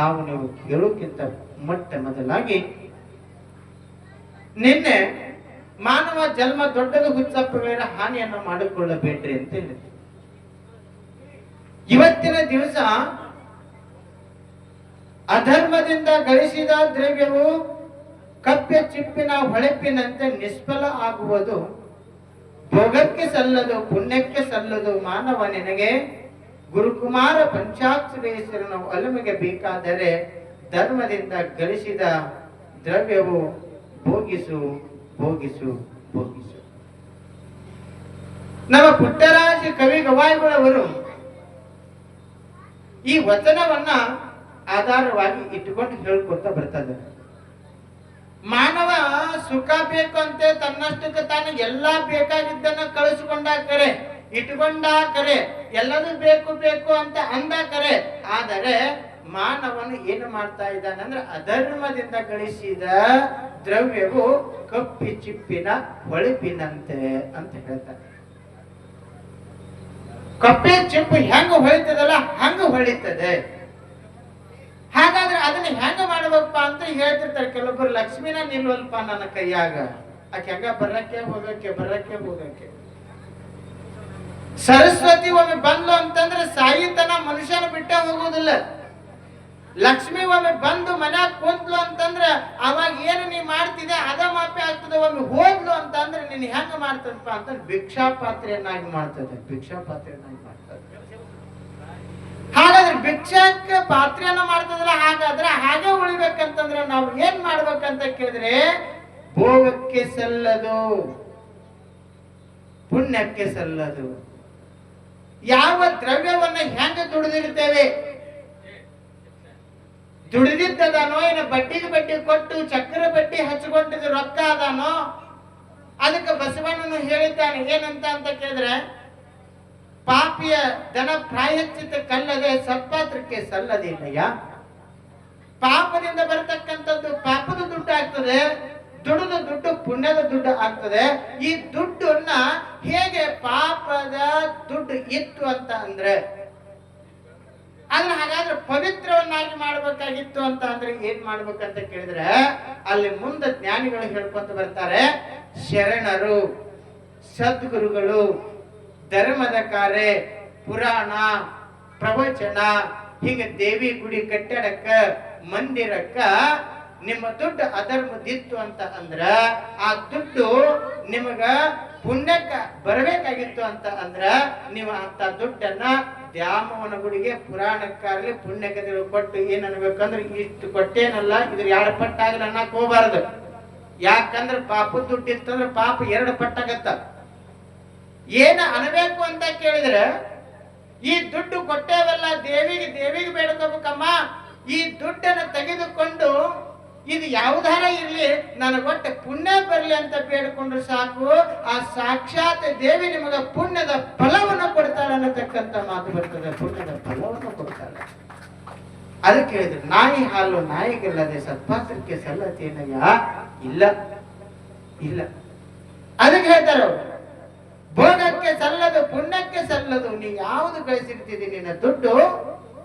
ನಾವು ನೀವು ಕೇಳೋಕ್ಕಿಂತ ಮೊಟ್ಟ ಮೊದಲಾಗಿ ನಿನ್ನೆ ಮಾನವ ಜನ್ಮ ದೊಡ್ಡದು ಹುಚ್ಚಪ್ಪವೇರ ಹಾನಿಯನ್ನು ಮಾಡಿಕೊಳ್ಳಬೇಡ್ರಿ ಅಂತ ಹೇಳಿದ್ರು. ಇವತ್ತಿನ ದಿವಸ ಅಧರ್ಮದಿಂದ ಗಳಿಸಿದ ದ್ರವ್ಯವು ಕಪ್ಪೆ ಚಿಪ್ಪಿನ ಹೊಳೆಪಿನಂತೆ ನಿಷ್ಫಲ ಆಗುವುದು, ಭೋಗಕ್ಕೆ ಸಲ್ಲದು, ಪುಣ್ಯಕ್ಕೆ ಸಲ್ಲದು ಮಾನವ ನಿನಗೆ ಗುರುಕುಮಾರ ಪಂಚಾಕ್ಷರೇಶ್ವರನ ಒಲಮೆಗೆ ಬೇಕಾದರೆ ಧರ್ಮದಿಂದ ಗಳಿಸಿದ ದ್ರವ್ಯವು ಭೋಗಿಸು ಭೋಗಿಸು ಭೋಗಿಸು. ನಮ್ಮ ಪುಟ್ಟರಾಜ ಕವಿ ಗವಾಯಿಗಳವರು ಈ ವಚನವನ್ನ ಆಧಾರವಾಗಿ ಇಟ್ಟುಕೊಂಡು ಹೇಳ್ಕೊತ ಬರ್ತದೆ ಮಾನವ ಸುಖ ಬೇಕು ಅಂತ ತನ್ನಷ್ಟಕ್ಕೆ ತಾನು ಎಲ್ಲಾ ಬೇಕಾಗಿದ್ದನ್ನ ಕರೆ ಇಟ್ಕೊಂಡ ಕರೆ ಎಲ್ಲದೂ ಬೇಕು ಬೇಕು ಅಂತ ಅಂದ ಕರೆ. ಆದರೆ ಮಾನವನು ಏನು ಮಾಡ್ತಾ ಇದ್ದಾನೆ ಅಂದ್ರೆ ಅಧರ್ಮದಿಂದ ಗಳಿಸಿದ ದ್ರವ್ಯವು ಕಪ್ಪಿ ಚಿಪ್ಪಿನ ಹೊಳಪಿನಂತೆ ಅಂತ ಹೇಳ್ತಾರೆ ಕಪ್ಪೆ ಚಿಪ್ಪು ಹೆಂಗ ಹೊಳಿತದಲ್ಲ, ಹಂಗ ಹೊಳಿತದೆ. ಹಾಗಾದ್ರೆ ಅದನ್ನ ಹೆಂಗ ಮಾಡ್ಬೇಕಪ್ಪ ಅಂತ ಹೇಳ್ತಿರ್ತಾರೆ. ಕೆಲವೊಬ್ಬರು ಲಕ್ಷ್ಮಿನ ನಿಲ್ವಲ್ಪ ನನ್ನ ಕೈಯಾಗ. ಆಕೆ ಹೆಂಗ ಬರಕ್ಕೆ ಹೋಗಕ್ಕೆ ಬರಕ್ಕೆ ಹೋಗಕ್ಕೆ. ಸರಸ್ವತಿ ಒಮ್ಮೆ ಬಂದ್ಲು ಅಂತಂದ್ರೆ ಸಾಯಿತನ ಮನುಷ್ಯನ ಬಿಟ್ಟೆ ಹೋಗೋದಿಲ್ಲ ಲಕ್ಷ್ಮಿ ಒಮ್ಮೆ ಬಂದು ಮನ್ಯಾಗ ಕುಂತ್ಲು ಅಂತಂದ್ರ ಅವಾಗ ಏನು ನೀ ಮಾಡ್ತಿದೆ ಅದ ಮಾಪೆ ಆಗ್ತದೆ. ಒಮ್ಮೆ ಹೋದ್ಲು ಅಂತಂದ್ರೆ ನೀನ್ ಹೆಂಗ ಮಾಡ್ತಪ್ಪ ಅಂತ ಭಿಕ್ಷಾ ಪಾತ್ರೆಯನ್ನಾಗಿ ಮಾಡ್ತದೆ. ಭಿಕ್ಷಾ ಪಾತ್ರೆಯನ್ನಾಗಿ ಮಾಡ್ತದೆ. ಹಾಗಾದ್ರೆ ಭಿಕ್ಷಕ್ಕ ಪಾತ್ರೆಯನ್ನ ಮಾಡ್ತದಲ್ಲ, ಹಾಗಾದ್ರೆ ಹಾಗೆ ಉಳಿಬೇಕಂತಂದ್ರೆ ನಾವು ಏನ್ ಮಾಡ್ಬೇಕಂತ ಕೇಳಿದ್ರೆ ಭೋಗಕ್ಕೆ ಸಲ್ಲದು, ಪುಣ್ಯಕ್ಕೆ ಸಲ್ಲದು. ಯಾವ ದ್ರವ್ಯವನ್ನ ಹೆಂಗ ದುಡಿದಿರ್ತೇವೆ ದುಡಿದಿದ್ದದಾನೋ ಏನ ಬಡ್ಡಿಗೆ ಬಡ್ಡಿ ಕೊಟ್ಟು ಚಕ್ರ ಬಡ್ಡಿ ಹಚ್ಕೊಂಡಿದ್ದು ರೊಕ್ಕ ಅದಾನೋ? ಅದಕ್ಕೆ ಬಸವಣ್ಣನು ಹೇಳಿದ್ದಾನೆ, ಏನಂತ ಅಂತ ಕೇಳಿದ್ರೆ, ಪಾಪಿಯ ದನ ಪ್ರಾಯಶ್ಚಿತ ಕಲ್ಲದೆ ಸತ್ಪಾತ್ರಕ್ಕೆ ಸಲ್ಲದಿಲ್ಲಯ್ಯ ಪಾಪದಿಂದ ಬರತಕ್ಕಂಥದ್ದು ಪಾಪದ ದುಡ್ಡು ಆಗ್ತದೆ, ದುಡಿದ ದುಡ್ಡು ಪುಣ್ಯದ ದುಡ್ಡು ಆಗ್ತದೆ, ಈ ದುಡ್ಡನ್ನ ಹೇಗೆ ಪಾಪದ ದುಡ್ಡು ಇತ್ತು ಅಂತ ಅಂದ್ರೆ ಅದನ್ನ ಹಾಗಾದ್ರೆ ಪವಿತ್ರವನ್ನಾಗಿ ಮಾಡ್ಬೇಕಾಗಿತ್ತು ಅಂತ ಅಂದ್ರೆ ಏನ್ ಮಾಡ್ಬೇಕಂತ ಕೇಳಿದ್ರೆ, ಅಲ್ಲಿ ಮುಂದೆ ಜ್ಞಾನಿಗಳು ಹೇಳ್ಕೊಂತ ಬರ್ತಾರೆ, ಶರಣರು, ಸದ್ಗುರುಗಳು, ಧರ್ಮದ ಕಾರ್ಯ, ಪುರಾಣ, ಪ್ರವಚನ, ಹಿಂಗ ದೇವಿ ಗುಡಿ ಕಟ್ಟಡಕ್ಕ, ಮಂದಿರಕ್ಕ ನಿಮ್ಮ ದುಡ್ಡು ಅಧರ್ಮದಿತ್ತು ಅಂತ ಅಂದ್ರ, ಆ ದುಡ್ಡು ನಿಮಗ ಪುಣ್ಯಕ್ಕ ಬರಬೇಕಾಗಿತ್ತು ಅಂತ ಅಂದ್ರ, ನೀವು ಅಂತ ದುಡ್ಡನ್ನ ದ್ಯಾಮವನ ಗುಡಿಗೆ ಪುರಾಣಕ್ಕಾಗ್ಲಿ ಪುಣ್ಯಕ್ಕೆ ಕೊಟ್ಟು ಏನ್ ಅನ್ಬೇಕಂದ್ರೆ ಇಷ್ಟು ಕೊಟ್ಟೇನಲ್ಲ, ಇದ್ರ ಎರಡು ಪಟ್ಟಾಗಲ್ಲ ಅನ್ನಕ್ ಹೋಗ್ಬಾರ್ದು. ಯಾಕಂದ್ರೆ ಪಾಪ ದುಡ್ಡು ಇತ್ತಂದ್ರೆ ಪಾಪ ಎರಡು ಪಟ್ಟಾಗತ್ತ. ಏನ ಅನ್ಬೇಕು ಅಂತ ಕೇಳಿದ್ರೆ, ಈ ದುಡ್ಡು ಕೊಟ್ಟೇವಲ್ಲ ದೇವಿಗೆ ದೇವಿಗೆ ಬೇಡ್ಕೋಬೇಕಮ್ಮ. ಈ ದುಡ್ಡನ್ನು ತೆಗೆದುಕೊಂಡು ಇದು ಯಾವುದಾರ ಇರ್ಲಿ? ನನಗೊಟ್ಟು ಪುಣ್ಯ ಬರಲಿ ಅಂತ ಬೇಡ್ಕೊಂಡ್ರೆ ಸಾಕು. ಆ ಸಾಕ್ಷಾತ್ ದೇವಿ ನಿಮಗೆ ಪುಣ್ಯದ ಫಲವನ್ನು ಕೊಡ್ತಾಳೆ ಅನ್ನತಕ್ಕಂಥ ಮಾತು ಬರ್ತದೆ. ಪುಣ್ಯದ ಫಲವನ್ನು ಕೊಡ್ತಾಳೆ. ಅದಕ್ಕೆ ಹೇಳಿದ್ರು, ನಾಯಿ ಹಾಲು ನಾಯಿಗೆಲ್ಲದೆ ಸತ್ಪಾತ್ರಕ್ಕೆ ಸಲ್ಲತೇನಯ್ಯ ಇಲ್ಲ ಇಲ್ಲ. ಅದಕ್ಕೆ ಹೇಳ್ತಾರೆ ಭೋಗಕ್ಕೆ ಸಲ್ಲದು, ಪುಣ್ಯಕ್ಕೆ ಸಲ್ಲದು, ನೀ ಯಾವುದು ಗಳಿಸಿರ್ತಿದಿ ನಿನ್ನ ದುಡ್ಡು?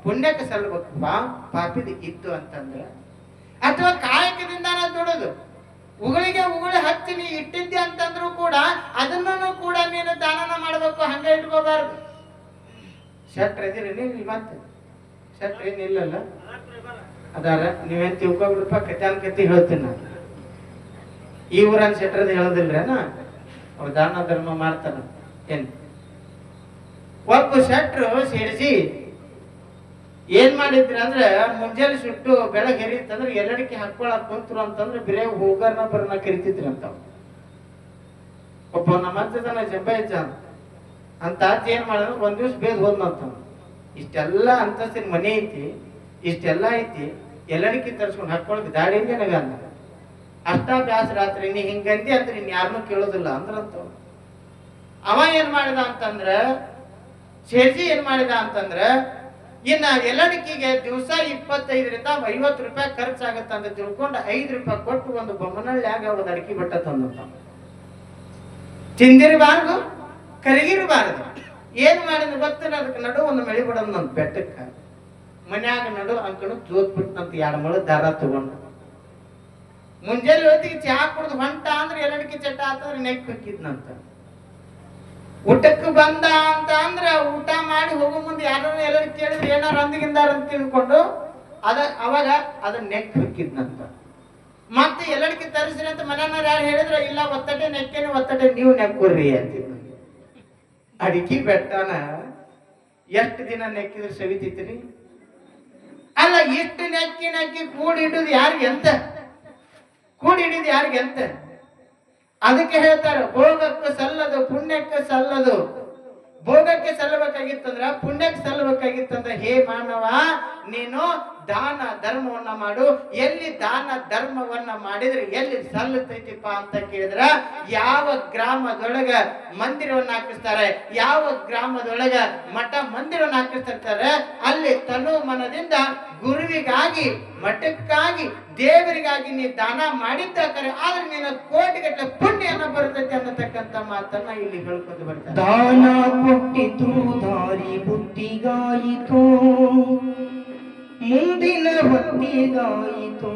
ಪುಣ್ಯಕ್ಕೆ ಸಲ್ಲಬೇಕು ಪಾಪಿದ ಇತ್ತು ಅಂತಂದ್ರೆ ಅಥವಾ ಕಾಯಕದಿಂದ ದುಡಿದು. ಉಗುಳಿಗೆ ಉಗುಳಿ ಹಚ್ಚಿ ನೀ ಇಟ್ಟಿದ್ದೆ ಅಂತಂದ್ರೂ ಕೂಡ ಅದನ್ನು ಕೂಡ ನೀನು ದಾನನ ಮಾಡಬೇಕು, ಹಂಗೆ ಇಟ್ಕೋಬಾರ್ದು. ಶೆಟ್ರ್ ಇದೀರಿ ನೀವು ಮತ್ತೆ. ಶಟ್ರ ಏನು ಇಲ್ಲಲ್ಲ. ಅದಾರ, ನೀವೇನ್ ತಿಳ್ಕೊಬಿಡಪ್ಪ ಕತ್ಯಾನ್ ಕತ್ತಿ ಹೇಳ್ತೀನಿ ನಾನು. ಈ ಊರನ್ ಶೆಟ್ರದ ಹೇಳೋದಿಲ್ರೇನ? ಅವ್ರು ದಾನ ಧರ್ಮ ಮಾಡ್ತಾನ. ಏನ್? ಒಬ್ಬ ಶೆಟ್ರು ಸೇರಿಸಿ ಏನ್ ಮಾಡಿದ್ರಿ ಅಂದ್ರೆ ಮುಂಜಾನೆ ಸುಟ್ಟು ಬೆಳಗ್ಗೆ ಎರಿತಂದ್ರೆ ಎಲ್ಲಡಿಕೆ ಹಾಕೊಳಕ್ ಕುಂತ್ರು ಅಂತಂದ್ರೆ ಬರೇ ಹೋಗರ್ನ ಬರನ ಕರಿತಿದ್ರಿ ಅಂತ. ಒಬ್ಬ ನಮ್ಮ ಅಜ್ಜದನ ಹೆಚ್ಚ ಅಂತ ಅಜ್ಜ ಏನ್ ಮಾಡಿದ್ರು ಒಂದ್ ದಿವ್ಸ ಬೇದ್ ಹೋದ್ನಂತ. ಇಷ್ಟೆಲ್ಲ ಅಂತಸ್ತಿನ ಮನೆ ಐತಿ, ಇಷ್ಟೆಲ್ಲ ಐತಿ ಎಲ್ಲಡಿಕೆ ತರ್ಸ್ಕೊಂಡು ಹಾಕೊಳಕ್ ದಾಡಿ ನನಗ ಅಂದ ಅಷ್ಟ ರಾತ್ರಿ, ನೀ ಹಿಂಗಂದಿ ಅಂದ್ರೆ ಇನ್ ಯಾರನ್ನೂ ಕೇಳೋದಿಲ್ಲ ಅಂದ್ರಂತ. ಅವ ಏನ್ ಮಾಡಿದ ಅಂತಂದ್ರ ಶೇಜಿ ಏನ್ ಮಾಡಿದ ಅಂತಂದ್ರ ಇನ್ನ ಎಲ್ಲಡಿಕೆಗೆ ದಿವಸ ಇಪ್ಪತ್ತೈದರಿಂದ ಐವತ್ತು ರೂಪಾಯಿ ಖರ್ಚಾಗತ್ತ ಅಂತ ತಿಳ್ಕೊಂಡು ಐದು ರೂಪಾಯಿ ಕೊಟ್ಟು ಒಂದು ಬೊಮ್ಮನಳ್ಳಿಯಾಗ ಒಂದು ಅಡಿಕೆ ಬಟ್ಟ ತಂದಂತ. ತಿಂದಿರಬಾರ್ದು, ಕರಗಿರಬಾರ್ದು. ಏನ್ ಮಾಡಿದ ಗೊತ್ತಿಲ್ಲ, ಅದಕ್ಕೆ ನಡು ಒಂದು ಮಳಿ ಬಿಡೋದು ನನ್ನ ಬೆಟ್ಟಕ್ಕೆ. ಮನ್ಯಾಗ ನಡು ಅಂಕಣ ಜೋತ್ ನಂತ ಎರಡು ಮಳೆ ದಾರ ತಗೊಂಡು. ಮುಂಜಾನೆ ಹೊತ್ತಿಗೆ ಚಹಾ ಕುಡ್ದು ಹೊಂಟ ಅಂದ್ರೆ ಎಲ್ಲಡಿಕೆ ಚಟ್ಟ ಆತಂದ್ರೆ ನೆಕ್ ಹಾಕಿದ್ನಂತ ಊಟಕ್ಕೆ ಬಂದ ಅಂತ ಅಂದ್ರೆ ಊಟ ಮಾಡಿ ಹೋಗೋ ಮುಂದೆ ಯಾರು ಎಲ್ಲರೂ ಕೇಳಿದ್ರೆ ಏನಾರು ಅಂದಿಗಿಂದಾರ ಅಂತ ತಿಳ್ಕೊಂಡು ಅದ ಅವಾಗ ಅದನ್ನ ನೆಕ್ ಹಾಕಿದ್ನಂತ ಮತ್ತೆ ಎಲ್ಲಡಿಕೆ ತರಿಸ್ರಿ ಅಂತ ಮನೆಯವ್ರು ಯಾರು ಹೇಳಿದ್ರೆ, ಇಲ್ಲ ಒತ್ತಟೆ ನೆಕ್ಕೇನೆ ಒತ್ತಟೆ ನೀವು ನೆಕ್ಕುರ್ರಿ ಅಂತ ಅಡಿಕೆ ಬೆಟ್ಟನ ಎಷ್ಟು ದಿನ ನೆಕ್ಕಿದ್ರೆ ಸವಿತೈತ್ರಿ ಅಲ್ಲ ಎಷ್ಟು ನೆಕ್ಕಿ ನೆಕ್ಕಿ ಕೂಡಿಡುದು ಯಾರಿಗೆ ಎಂತ ಕೂಡಿಡಿದ್ ಯಾರಿಗೆ ಅಂತ ಅದಕ್ಕೆ ಹೇಳ್ತಾರೆ, ಭೋಗಕ್ಕೂ ಸಲ್ಲದು, ಪುಣ್ಯಕ್ಕೆ ಸಲ್ಲದು. ಭೋಗಕ್ಕೆ ಸಲ್ಲಬೇಕಾಗಿತ್ತಂದ್ರ, ಪುಣ್ಯಕ್ಕೆ ಸಲ್ಲಬೇಕಾಗಿತ್ತಂದ್ರ, ಹೇ ಮಾನವ, ನೀನು ದಾನ ಧರ್ಮವನ್ನ ಮಾಡು. ಎಲ್ಲಿ ದಾನ ಧರ್ಮವನ್ನ ಮಾಡಿದ್ರೆ ಎಲ್ಲಿ ಸಲ್ಲತೈತಿಪ್ಪ ಅಂತ ಕೇಳಿದ್ರ, ಯಾವ ಗ್ರಾಮದೊಳಗ ಮಂದಿರವನ್ನ ಹಾಕಿಸ್ತಾರೆ, ಯಾವ ಗ್ರಾಮದೊಳಗ ಮಠ ಮಂದಿರವನ್ನ ಹಾಕಿಸ್ತಿರ್ತಾರೆ, ಅಲ್ಲಿ ತನು ಮನದಿಂದ ಗುರುವಿಗಾಗಿ, ಮಠಕ್ಕಾಗಿ ದೇವರಿಗಾಗಿ ನೀ ದಾನ ಮಾಡಿದ್ದಾಕರೆ ಆದ್ರೆ ನೀನು ಕೋಟಿಗಟ್ಟಲೆ ಪುಣ್ಯನ ಬರ್ತೈತೆ ಅನ್ನತಕ್ಕಂಥ ಮಾತನ್ನ ಇಲ್ಲಿ ಹೇಳ್ಕೊಂಡು ಬರ್ತಾರೆ. ದಾನ ಕೊಟ್ಟಿತು, ದಾರಿ ಬುದ್ಧಿಗಾಯಿತು. ಮುಂದಿನ ಹೊತ್ತಿಗಾಯಿತು.